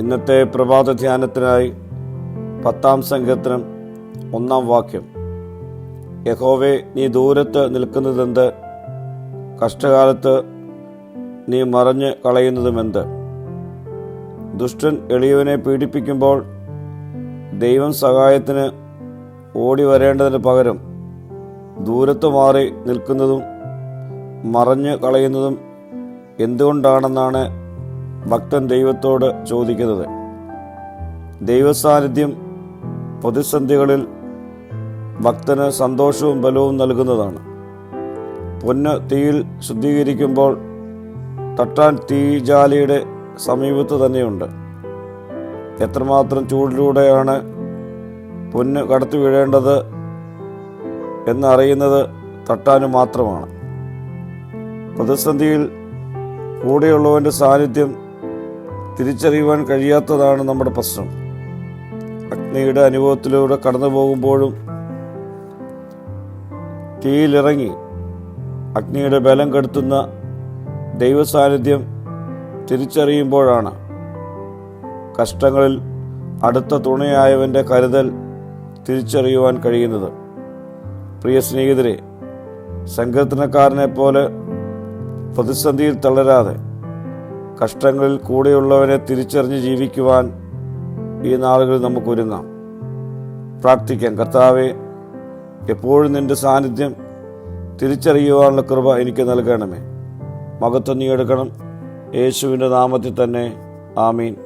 ഇന്നത്തെ പ്രഭാത ധ്യാനത്തിനായി പത്താം സങ്കീർത്തനം ഒന്നാം വാക്യം. യഹോവെ നീ ദൂരത്ത് നിൽക്കുന്നതെന്ത്? കഷ്ടകാലത്ത് നീ മറഞ്ഞ് കളയുന്നതുമെന്ത്? ദുഷ്ടൻ എളിയവനെ പീഡിപ്പിക്കുമ്പോൾ ദൈവം സഹായത്തിന് ഓടി വരേണ്ടതിന് പകരം ദൂരത്ത് മാറി നിൽക്കുന്നതും മറഞ്ഞ് കളയുന്നതും എന്തുകൊണ്ടാണെന്നാണ് ഭക്തൻ ദൈവത്തോട് ചോദിക്കുന്നത്. ദൈവസാന്നിധ്യം പ്രതിസന്ധികളിൽ ഭക്തന് സന്തോഷവും ബലവും നൽകുന്നതാണ്. പൊന്ന് തീയിൽ ശുദ്ധീകരിക്കുമ്പോൾ തട്ടാൻ തീജാലിയുടെ സമീപത്ത് തന്നെയുണ്ട്. എത്രമാത്രം ചൂടിലൂടെയാണ് പൊന്ന് കടത്തി വീഴേണ്ടത് എന്നറിയുന്നത് തട്ടാന് മാത്രമാണ്. പ്രതിസന്ധിയിൽ കൂടെയുള്ളവന്റെ സാന്നിധ്യം തിരിച്ചറിയുവാൻ കഴിയാത്തതാണ് നമ്മുടെ പ്രശ്നം. അഗ്നിയുടെ അനുഭവത്തിലൂടെ കടന്നു പോകുമ്പോഴും തീയിലിറങ്ങി അഗ്നിയുടെ ബലം കെടുത്തുന്ന ദൈവസാന്നിധ്യം തിരിച്ചറിയുമ്പോഴാണ് കഷ്ടങ്ങളിൽ അടുത്ത തുണയായവന്റെ കരുതൽ തിരിച്ചറിയുവാൻ കഴിയുന്നത്. പ്രിയ സ്നേഹിതരെ സങ്കീർത്തനക്കാരനെ പോലെ പ്രതിസന്ധിയിൽ തളരാതെ കഷ്ടങ്ങളിൽ കൂടെയുള്ളവനെ തിരിച്ചറിഞ്ഞ് ജീവിക്കുവാൻ ഈ നാളുകളിൽ നമുക്ക് ഒരുങ്ങാം. പ്രാർത്ഥിക്കാം കർത്താവെ എപ്പോഴും നിന്റെ സാന്നിധ്യം തിരിച്ചറിയുവാനുള്ള കൃപ എനിക്ക് നൽകണമേ. മകത്വം നീ എടുക്കണം. യേശുവിന്റെ നാമത്തിൽ തന്നെ. ആമീൻ.